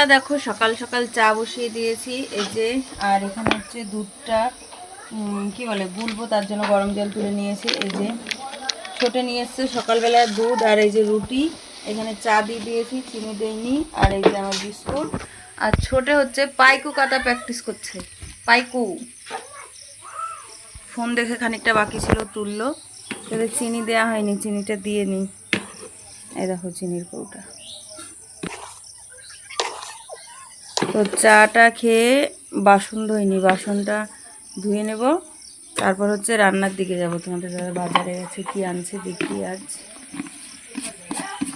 সকালবেলা দেখো, সকাল সকাল চা বসিয়ে দিয়েছি। এই যে, আর এখানে হচ্ছে দুধটা কি বলে, গুলবো, তার জন্য গরম জল তুলে নিয়েছি। এই যে, ছোটে নিয়ে এসছে সকালবেলা দুধ আর এই যে রুটি। এখানে চা দিয়ে দিয়েছি, চিনি দেয়নি আর এই যে আমার বিস্কুট। আর ছোটে হচ্ছে পাইকু কাটা প্র্যাকটিস করছে। পাইকু। ফোন দেখে খানিকটা বাকি ছিল, তুললো। তবে চিনি দেওয়া হয়নি, চিনিটা দিয়ে নিই। এই দেখো, চিনির কৌটা। তো চাটা খেয়ে বাসন ধুইনি, বাসনটা ধুয়ে নেব। তারপর হচ্ছে রান্নার দিকে যাব। তোমাদের দাদা বাজারে গেছে, কি আনছে, দেখি আজ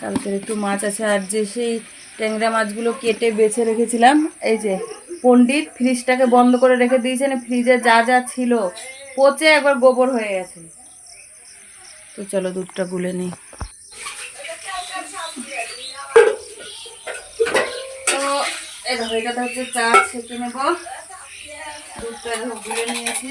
কালকের একটু মাছ আছে, আর যে সেই ট্যাংরা মাছগুলো কেটে বেছে রেখেছিলাম, এই যে পণ্ডিত ফ্রিজটাকে বন্ধ করে রেখে দিয়েছেন, ফ্রিজে যা যা ছিল, পচে একবার গোবর হয়ে গেছে। তো চলো দুধটা গুলে নিই। এই দেখো এটাতে হচ্ছে চা ছেঁকে নেব। দুধটা গুলে নিয়েছি।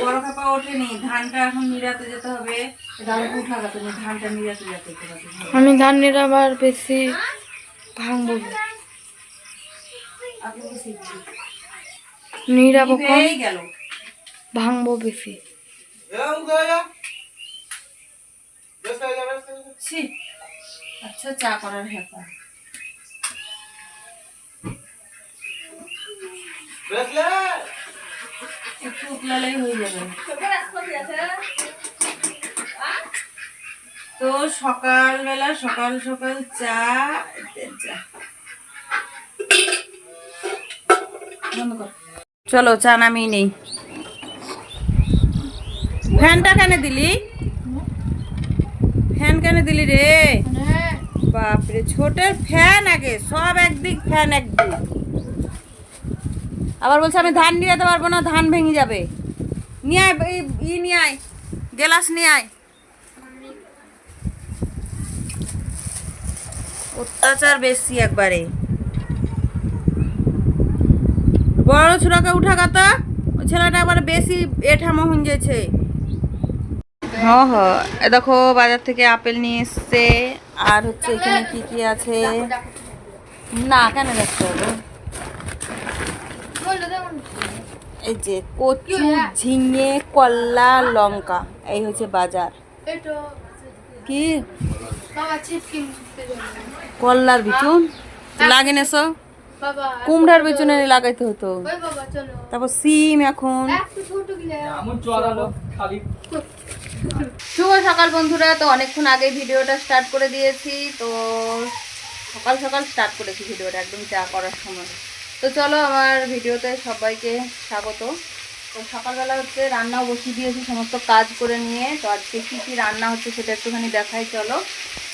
বড় কাপা ওঠেনি ধানটা এখন নিরাতে যেতে হবে। ধান উঠা ধানটা নিরাতে যেতে আমি ধানের আবার বেশি ভাঙবো নিরাবো গেল। ভাঙবো বেশি। ছি আচ্ছা চা করার একটু হয়ে যাবে। তো সকালবেলা সকাল সকাল চা চলো চা নামিয়ে নেই। ফ্যানটা কেন দিলি? ফ্যান কেন দিলি রে? বাপরে, ছোটের ফ্যান আগে, সব একদিক ফ্যান একদিক। আবার বলছে, আমি ধান নিয়ে যেতে পারব না, ধান ভেঙে যাবে। নিয়ে আয় ই নিয়ে আয়, গেলাস নিয়ে আয়। অত্যাচার বেশি একবারে। বড় ছোটকে উঠা কথা ছেলেটা একবারে বেশি এঠামো হয়ে যাচ্ছে হ হ দেখো বাজার থেকে আপেল নিয়ে এসছে। আর হচ্ছে এখানে কি কি আছে? না কেন দেখতে হবে? এই যে কচু ঝিঙে কল্লা লঙ্কা এই হচ্ছে বাজার। কি? কল্লার বিচুন লাগে না সব বাবা কুমড়ার বিচুনে লাগাইতে হতো। ওই বাবা চলো। তারপর সিম এখন। শুভ সকাল বন্ধুরা তো অনেকক্ষণ আগে ভিডিওটা স্টার্ট করে দিয়েছি। তো সকাল সকাল স্টার্ট করেছি ভিডিওটা একদম চা করার সময়। তো চলো আমার ভিডিওতে সবাইকে স্বাগত। তো সকালবেলা হচ্ছে রান্নাও বসিয়ে দিয়েছি সমস্ত কাজ করে নিয়ে। তো আজকে কী কী রান্না হচ্ছে সেটা একটুখানি দেখাই চলো।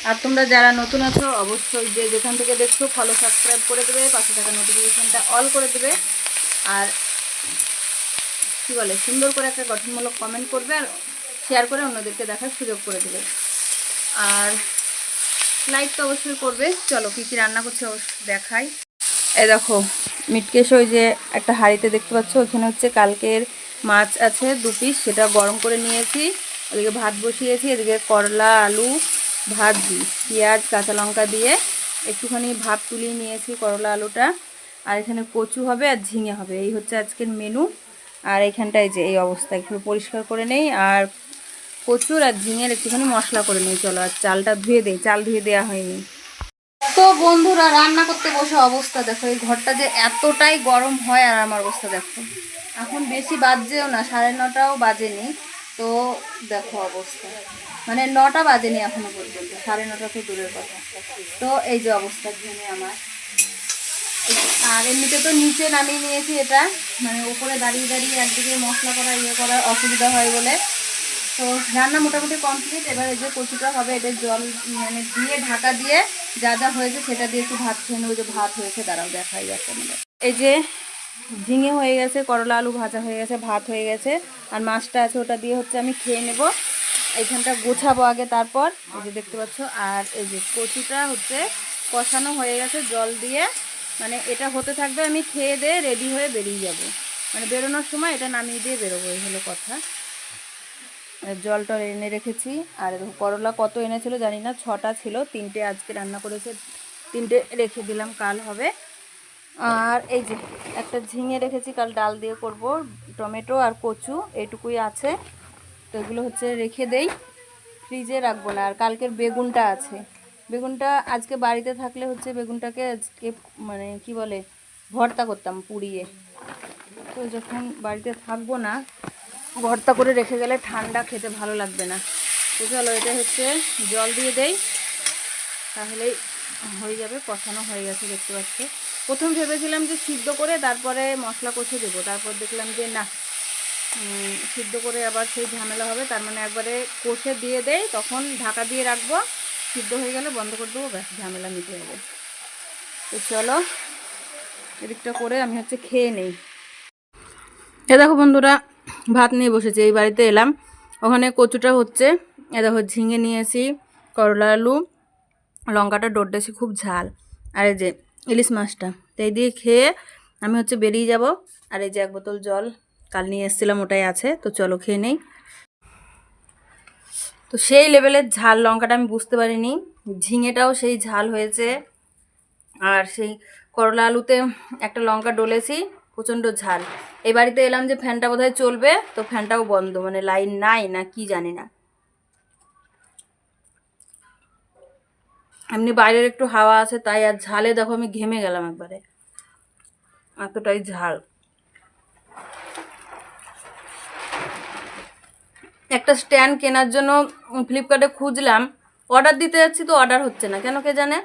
আর তোমরা যারা নতুন আছো, অবশ্যই যে যেখান থেকে দেখছ ফলো সাবস্ক্রাইব করে দেবে, পাশে থাকা নোটিফিকেশানটা অল করে দেবে। আর কি বলে, সুন্দর করে একটা গঠনমূলক কমেন্ট করবে আর শেয়ার করে অন্যদেরকে দেখার সুযোগ করে দেবে। আর লাইক তো অবশ্যই করবে। চলো, কী কী রান্না করছে দেখাই। এ দেখো, মিটকেশ ওই যে একটা হাঁড়িতে দেখতে পাচ্ছ, ওখানে হচ্ছে কালকের মাছ আছে, দু পিস সেটা গরম করে নিয়েছি। ওদিকে ভাত বসিয়েছি, এদিকে করলা, আলু ভাজি পেঁয়াজ, কাঁচা লঙ্কা দিয়ে একটুখানি ভাত তুলিয়ে নিয়েছি করলা আলুটা। আর এখানে কচু হবে আর ঝিঙে হবে। এই হচ্ছে আজকের মেনু আর এখানটায় যে এই অবস্থা, একটু পরিষ্কার করে নেই। আর কচুর আর ঝিঙের একটুখানি মশলা করে নিই। চলো, আর চালটা ধুয়ে দেই। চাল ধুয়ে দেওয়া হয়নি। তো বন্ধুরা, রান্না করতে বসে অবস্থা দেখো। এই ঘরটা যে এতটাই গরম হয় আর আমার অবস্থা দেখো। এখন বেশি বাজছেও না, সাড়ে নটাও বাজেনি। তো দেখো অবস্থা। মানে নটা বাজেনি এখনও পর্যন্ত, সাড়ে নটা তো দূরের কথা। তো এই যে অবস্থা ঘেমে আমার। আর এমনিতে তো নিচে নামিয়ে নিয়েছি এটা মানে উপরে দাঁড়িয়ে দাঁড়িয়ে একদিকে মশলা করা ইয়ে করার অসুবিধা হয় বলে। তো রান্না মোটামুটি কমপ্লিট এবার এই যে কচুটা হবে এটা জল মানে দিয়ে ঢাকা দিয়ে যা যা হয়েছে সেটা দিয়ে একটু ভাত খেয়ে নেব। যে ভাত হয়েছে, দাঁড়াও দেখাই যাচ্ছে আমাদের এই যে ঝিঙে হয়ে গেছে, করলা আলু ভাজা হয়ে গেছে, ভাত হয়ে গেছে, আর মাছটা আছে ওটা দিয়ে হচ্ছে আমি খেয়ে নেব। এইখানটা গোছাবো আগে তারপর, এই যে দেখতে পাচ্ছ, আর এই যে কচুটা হচ্ছে কষানো হয়ে গেছে জল দিয়ে। মানে এটা হতে থাকবে আমি খেয়ে দিয়ে রেডি হয়ে বেরিয়ে যাব। মানে বেরোনোর সময় এটা নামিয়ে দিয়ে বেরোবো, এই হলো কথা। আর জল টল এনে রেখেছি, আর করলা কত এনেছিল জানি না ছটা ছিল, তিনটে আজকে রান্না করেছে, তিনটে রেখে দিলাম, কাল হবে। আর এই যে একটা ঝিঙে রেখেছি, কাল ডাল দিয়ে করব, টমেটো আর কচু এইটুকুই আছে। তো এগুলো হচ্ছে রেখে দেই, ফ্রিজে রাখব না। আর কালকের বেগুনটা আছে। বেগুনটা আজকে বাড়িতে থাকলে হচ্ছে বেগুনটাকে আজকে মানে কি বলে, ভর্তা করতাম পুড়িয়ে। তো যখন বাড়িতে থাকব না, ভর্তা করে রেখে গেলে ঠান্ডা খেতে ভালো লাগবে না। তো চলো, এটা হচ্ছে জল দিয়ে দেই। তাহলেই হয়ে যাবে, কষানো হয়ে গেছে, দেখতে পাচ্ছি। প্রথম ভেবেছিলাম যে সিদ্ধ করে তারপরে মশলা কষে দেবো। তারপর দেখলাম যে না সিদ্ধ করে আবার সেই ঝামেলা হবে। তার মানে একবারে কষে দিয়ে দেয় তখন ঢাকা দিয়ে রাখব। সিদ্ধ হয়ে গেলে বন্ধ করে দেবো, ব্যাস, ঝামেলা নিতে যাবে। তো চলো, এদিকটা করে আমি হচ্ছে খেয়ে নেই। এ দেখো বন্ধুরা, ভাত নিয়ে বসেছি, এই বাড়িতে এলাম। ওখানে কচুটা হচ্ছে, এ দেখো ঝিঙে নিয়েছি, করলা আলু, লঙ্কাটা ডোড্ডেছি খুব ঝাল। আর এই যে ইলিশ মাছটা, তো এই দিয়ে খেয়ে আমি হচ্ছে বেরিয়ে যাব। আর এই যে এক বোতল জল কাল নিয়ে এসেছিলাম, ওটাই আছে, তো চলো খেয়ে নেই। তো সেই লেভেলের ঝাল লঙ্কাটা আমি বুঝতে পারিনি, ঝিঙেটাও সেই ঝাল হয়েছে। আর সেই করলা আলুতে একটা লঙ্কা ডলেছি, প্রচণ্ড ঝাল। এই বাড়িতে এলাম যে ফ্যানটা বোধহয় চলবে, তো ফ্যানটাও বন্ধ মানে লাইন নাই না, কি জানি না। এমনি বাইরের একটু হাওয়া আছে, তাই আর ঝালে দেখো আমি ঘেমে গেলাম একবারে। এতটাই ঝাল। একটা স্ট্যান্ড কেনার জন্য ফ্লিপকার্টে খুঁজলাম। অর্ডার দিতে যাচ্ছি তো অর্ডার হচ্ছে না। কেন কে জানে?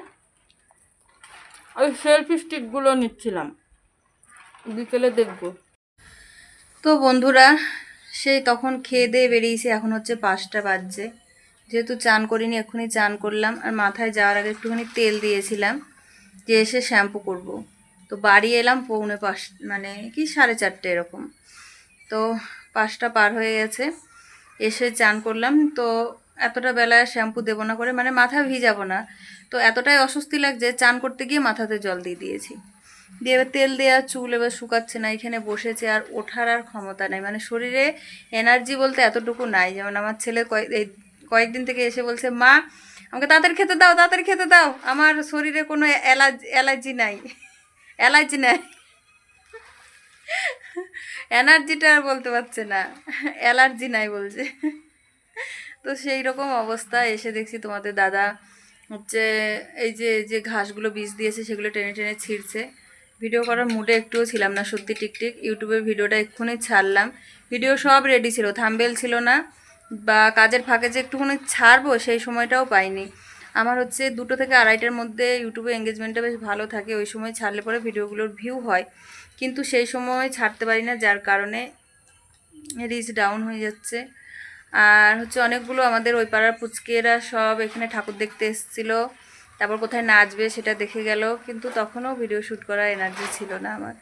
ওই সেলফি স্টিকগুলো নিচ্ছিলাম। বিকেলে দেখব। তো বন্ধুরা সেই তখন খেয়ে দিয়ে বেরিয়েছি। এখন হচ্ছে পাঁচটা বাজছে। যেহেতু চান করিনি এক্ষুনি চান করলাম। আর মাথায় যাওয়ার আগে একটুখানি তেল দিয়েছিলাম। যে এসে শ্যাম্পু করব। তো বাড়ি এলাম পৌনে পাঁচ মানে কি সাড়ে চারটে এরকম। তো পাঁচটা পার হয়ে গেছে। এসে চান করলাম। তো এতটা বেলায় শ্যাম্পু দেবো না করে মানে মাথা ভিজাবো না। তো এতটাই অস্বস্তি লাগছে, চান করতে গিয়ে মাথাতে জল দিয়ে দিয়েছি। দিয়ে এবার তেল দেওয়া চুল এবার শুকাচ্ছে না, এখানে বসেছে আর ওঠার আর ক্ষমতা নাই। মানে শরীরে এনার্জি বলতে এতটুকু নাই। যেমন আমার ছেলে কয়েক কয়েকদিন থেকে এসে বলছে, মা, আমাকে তাড়াতাড়ি খেতে দাও, তাড়াতাড়ি খেতে দাও। আমার শরীরে কোনো অ্যালার্জি অ্যালার্জি নাই। অ্যালার্জি নাই। এনার্জিটা আর বলতে পারছে না। অ্যালার্জি নাই বলছে। তো সেই রকম অবস্থা, এসে দেখছি তোমাদের দাদা হচ্ছে এই যে যে ঘাসগুলো বীজ দিয়েছে, সেগুলো টেনে টেনে ছিঁড়ছে। ভিডিও করার মুডে একটুও ছিলাম না, সত্যি টিকটিক। ইউটিউবের ভিডিওটা এক্ষুনি ছাড়লাম। ভিডিও সব রেডি ছিল থাম্বেল ছিল না। বা কাজের ফাঁকে যে একটুখানি ছাড়বো, সেই সময়টাও পাইনি। আমার হচ্ছে দুটো থেকে আড়াইটার মধ্যে ইউটিউবে এঙ্গেজমেন্টটা বেশ ভালো থাকে, ওই সময় ছাড়লে পরে ভিডিওগুলোর ভিউ হয়। কিন্তু সেই সময় ছাড়তে পারি না, যার কারণে রিচ ডাউন হয়ে যাচ্ছে। আর হচ্ছে অনেকগুলো আমাদের ওই পাড়ার পুচকেরা সব এখানে ঠাকুর দেখতে এসেছিল, তারপর কোথায় নাচবে সেটা দেখে গেল, কিন্তু তখনও ভিডিও শ্যুট করার এনার্জি ছিল না আমার।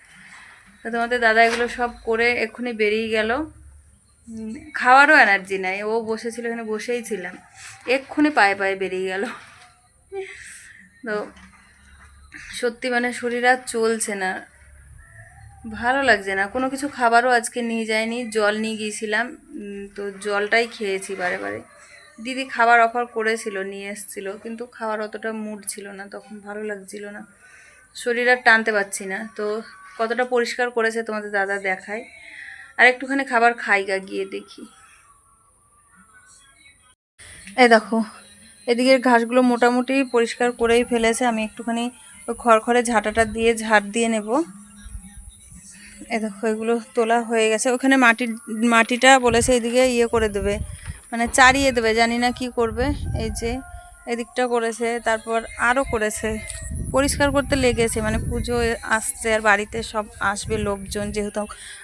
তো তোমাদের দাদা এগুলো সব করে এক্ষুনি বেরিয়ে গেল। খাওয়ারও এনার্জি নাই, ও বসেছিল, এখানে বসেই ছিলাম। এক্ষুনি পায়ে পায়ে বেরিয়ে গেল। তো সত্যি মানে শরীর আর চলছে না। ভালো লাগছে না। কোনো কিছু খাবারও আজকে নিয়ে যায়নি জল নিয়ে গিয়েছিলাম তো জলটাই খেয়েছি বারে বারে। দিদি খাবার অফার করেছিল, নিয়ে এসেছিল, কিন্তু খাওয়ার অতটা মুড ছিল না, তখন ভালো লাগছিল না। শরীর আর টানতে পারছি না, তো কতটা পরিষ্কার করেছে তোমাদের দাদা দেখায়। আর একটুখানি খাবার খাই গা, গিয়ে দেখি। এ দেখো, এদিকের ঘাসগুলো মোটামুটি পরিষ্কার করেই ফেলেছে, আমি একটুখানি খড়খড়ে ঝাঁটাটা দিয়ে ঝাড় দিয়ে নেব। এগুলো তোলা হয়ে গেছে। ওখানে মাটির মাটিটা বলেছে এদিকে ইয়ে করে দেবে মানে চারিয়ে দেবে, জানি না কি করবে। এই যে এদিকটা করেছে, তারপর আরও করেছে। পরিষ্কার করতে লেগেছে মানে পুজো আসছে আর বাড়িতে সব আসবে লোকজন, যেহেতু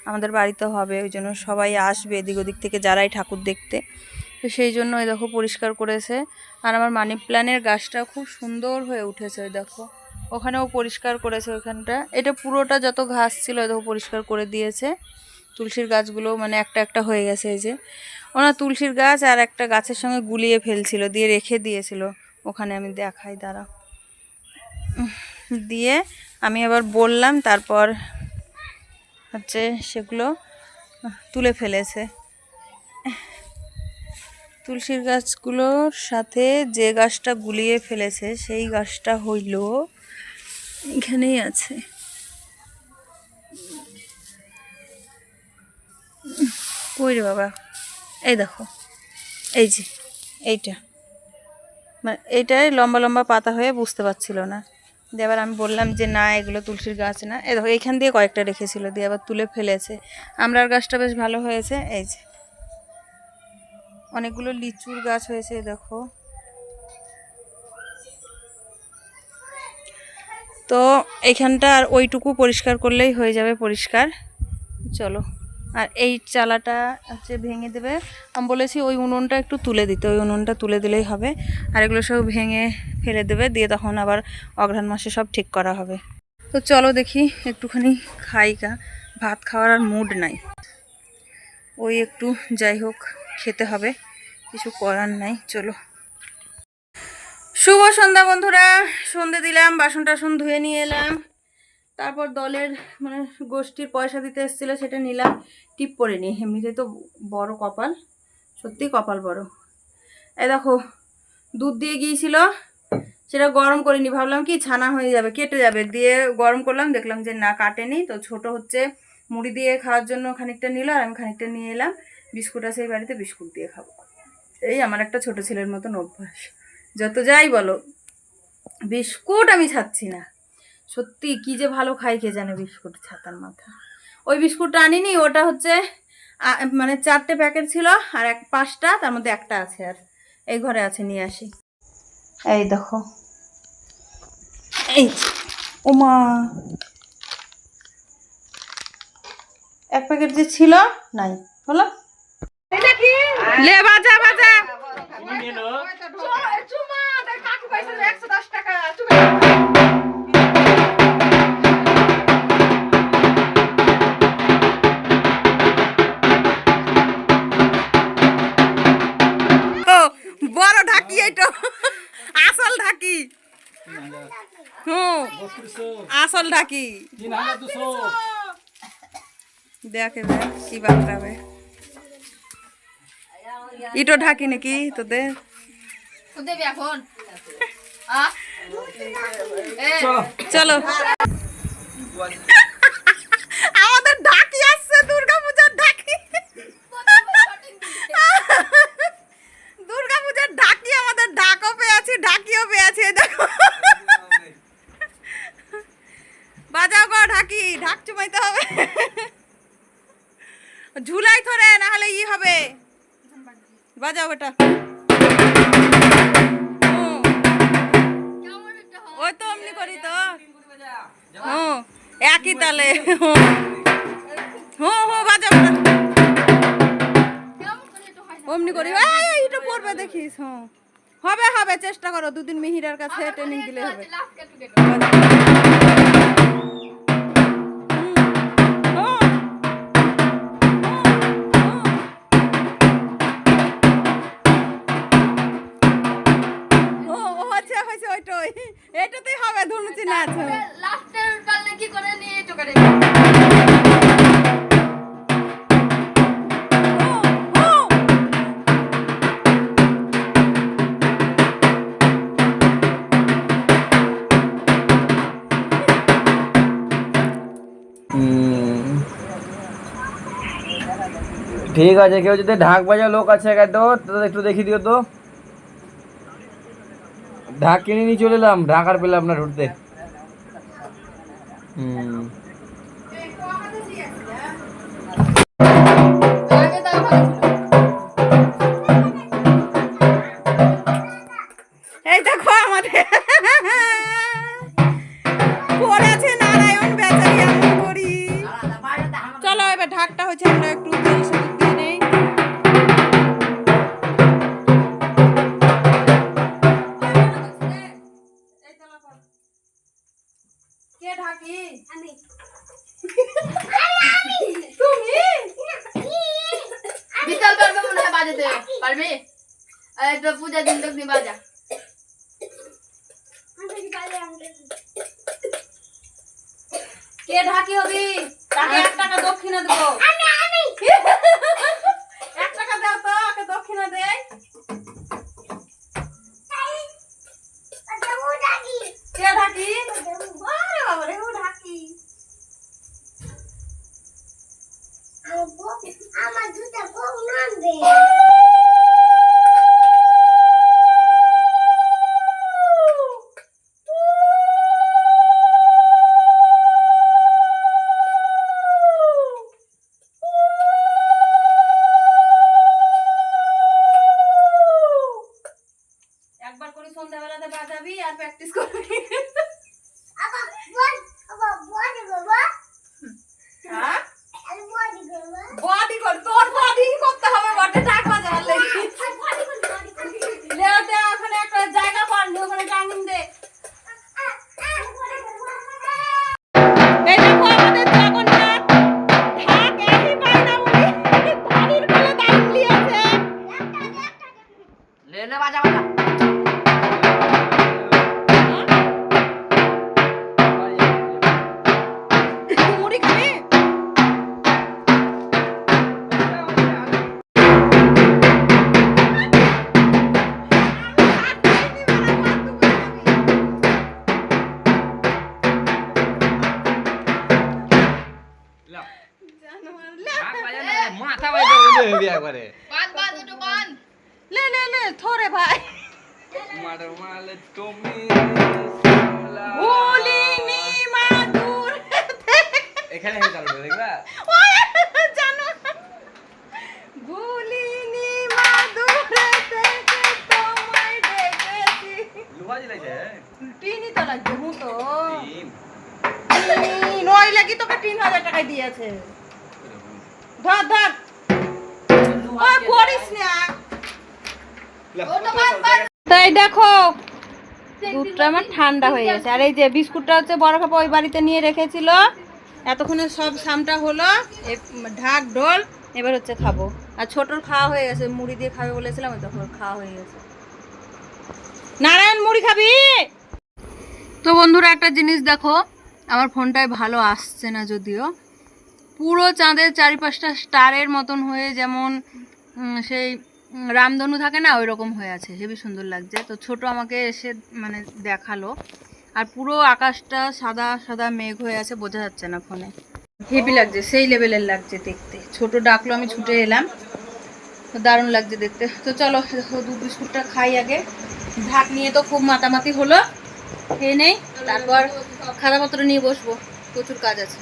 আমাদের বাড়িতে হবে, ওই জন্য সবাই আসবে এদিক ওদিক থেকে যারাই ঠাকুর দেখতে। তো সেই জন্য ওই দেখো পরিষ্কার করেছে। আর আমার মানি প্ল্যানের গাছটা খুব সুন্দর হয়ে উঠেছে ওই দেখো। ওখানেও পরিষ্কার করেছে ওখানটা। এটা পুরোটা যত ঘাস ছিল দেখো পরিষ্কার করে দিয়েছে। তুলসীর গাছগুলো মানে একটা একটা হয়ে গেছে এই যে। ওনার তুলসীর গাছ আর একটা গাছের সঙ্গে গুলিয়ে ফেলছিল, দিয়ে রেখে দিয়েছিল। ওখানে আমি দেখাই, দাঁড়া। দিয়ে আমি আবার বললাম, তারপর হচ্ছে সেগুলো তুলে ফেলেছে। তুলসীর গাছগুলোর সাথে যে গাছটা গুলিয়ে ফেলেছে, সেই গাছটা হইল এখানেই আছে। কই রে বাবা, এই দেখো, এই যে, এইটা। মানে এইটাই লম্বা লম্বা পাতা হয়ে বুঝতে পারছিল না। দিয়ে আবার আমি বললাম যে, না, এগুলো তুলসীর গাছ না। এই দেখো, এইখান দিয়ে কয়েকটা রেখেছিল, দিয়ে আবার তুলে ফেলেছে। আমরার গাছটা বেশ ভালো হয়েছে, এই যে। অনেকগুলো লিচুর গাছ হয়েছে দেখো। তো এইখানটা আর ওইটুকু পরিষ্কার করলেই হয়ে যাবে পরিষ্কার। চলো, আর এই চালাটা হচ্ছে ভেঙে দেবে। আমি বলেছি ওই উনুনটা একটু তুলে দিতে, ওই উনুনটা তুলে দিলেই হবে। আর এগুলো সব ভেঙে ফেলে দেবে, দিয়ে তখন আবার অঘ্রাণ মাসে সব ঠিক করা হবে। তো চলো দেখি, একটুখানি খাই গা। ভাত খাওয়ার আর মুড নাই। ওই একটু যাই হোক, খেতে হবে। কিছু করার নাই, চলো। শুভ সন্ধ্যা বন্ধুরা। সন্ধে দিলাম বাসন টাসন ধুয়ে নিয়ে এলাম। তারপর দলের মানে গোষ্ঠীর পয়সা দিতে এসেছিল, সেটা নিলাম। টিপ পরে নি, এমনিতে তো বড় কপাল সত্যি কপাল বড়। এই দেখো, দুধ দিয়ে গিয়েছিল, সেটা গরম করিনি ভাবলাম কি, ছানা হয়ে যাবে, কেটে যাবে। দিয়ে গরম করলাম, দেখলাম যে না, কাটেনি। তো ছোট হচ্ছে, মুড়ি দিয়ে খাওয়ার জন্য খানিকটা নিল, আর আমি খানিকটা নিয়ে এলাম। বিস্কুট আছে, এই বাড়িতে বিস্কুট দিয়ে খাব। এই আমার একটা ছোট ছেলের মতন অভ্যাস। যত যাই বলো বিস্কুট আমি ছাড়ছি না। সত্যি কি যে ভালো খাই কে জানে বিস্কুট ছাতার মাথা। ওই বিস্কুটটা আনিনি ওটা হচ্ছে মানে চারটে প্যাকেট ছিল আর এক পাঁচটা তার মধ্যে একটা আছে আর এই ঘরে আছে নিয়ে আসি। এই দেখো। এই ওমা এক প্যাকেট যে ছিল নাই হলো? লে বাজা বাজা। ও বড় ঢাকি এইটো। আসল ঢাকি। হুম আসল ঢাকি। দেখে দেখ কি বাগড়াবে ইটো ঢাকি নাকি তোদের চলো। আমাদের ঢাকি আসছে দুর্গা পূজার ঢাকি দুদিন কাছে ট্রেনিং দিলে হবে এটাতেই হবে ধনুচি নাচ লাস্টের ঠিক আছে, কেউ যদি ঢাক বাজা লোক আছে তো একটু দেখিয়ে দিও তো। ঢাক কিনে নিয়ে চলে এলাম, ঢাক আর পেলাম না ঢুকতে। হুম। টিনই তো লাগছে হুঁ তো। তিন লাগি তোকে তিন হাজার টাকায় দিয়েছে। ধর ধর। ওই করিস না। তাই দেখো দুধটা আমার ঠান্ডা হয়ে গেছে। আর এই যে বিস্কুটটা হচ্ছে বড় খাপা ওই বাড়িতে নিয়ে রেখেছিল। এতক্ষণে সব সামটা হলো ঢাক ঢোল এবার হচ্ছে খাব। আর ছোটর খাওয়া হয়ে গেছে মুড়ি দিয়ে খাবে বলেছিলাম তখন খাওয়া হয়ে গেছে। নারায়ণ, মুড়ি খাবি? তো বন্ধুরা, একটা জিনিস দেখো, আমার ফোনটায় ভালো আসছে না যদিও। পুরো চাঁদের চারিপাশটা স্টারের মতন হয়ে যেমন সেই রামধনু থাকে না ওই রকম হয়ে আছে। হেবি সুন্দর লাগছে। তো ছোট আমাকে এসে মানে দেখাল। আর পুরো আকাশটা সাদা সাদা মেঘ হয়ে আছে, বোঝা যাচ্ছে না ফোনে। হেভি লাগছে, সেই লেভেলের লাগছে দেখতে। ছোট ডাকলো, আমি ছুটে এলাম। দারুণ লাগছে দেখতে। তো চলো দুধ বিস্কুটটা খাই আগে। ঢাক নিয়ে তো খুব মাতামাতি হলো। খেয়ে নেই, তারপর খাতাপত্র নিয়ে বসবো, প্রচুর কাজ আছে।